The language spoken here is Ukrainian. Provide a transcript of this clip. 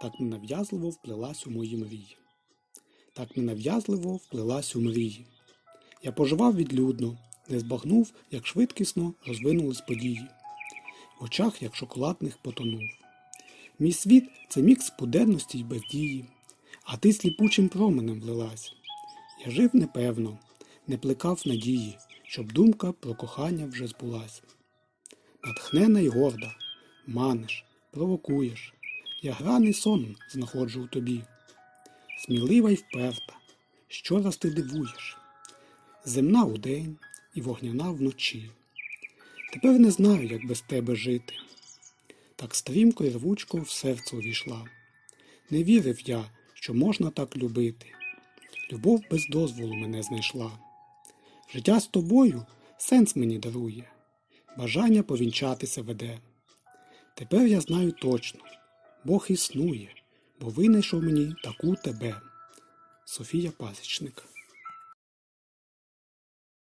так ненав'язливо вплилась у мої мрії. Так ненав'язливо вплилась у мрії. Я поживав відлюдно, не збагнув, як швидкісно розвинулись події. В очах, як шоколадних, потонув. Мій світ це мікс буденності й бездії, а ти сліпучим променем влилась. Я жив непевно, не плекав надії, щоб думка про кохання вже збулась. Натхнена й горда, маниш, провокуєш, я граний сон знаходжу у тобі. Смілива й вперта, щораз ти дивуєш, земна удень і вогняна вночі. Тепер не знаю, як без тебе жити. Так стрімко й рвучко в серце увійшла. Не вірив я, що можна так любити. Любов без дозволу мене знайшла. Життя з тобою сенс мені дарує, бажання повінчатися веде. Тепер я знаю точно, Бог існує, бо винайшов мені таку тебе. Софія Пасічник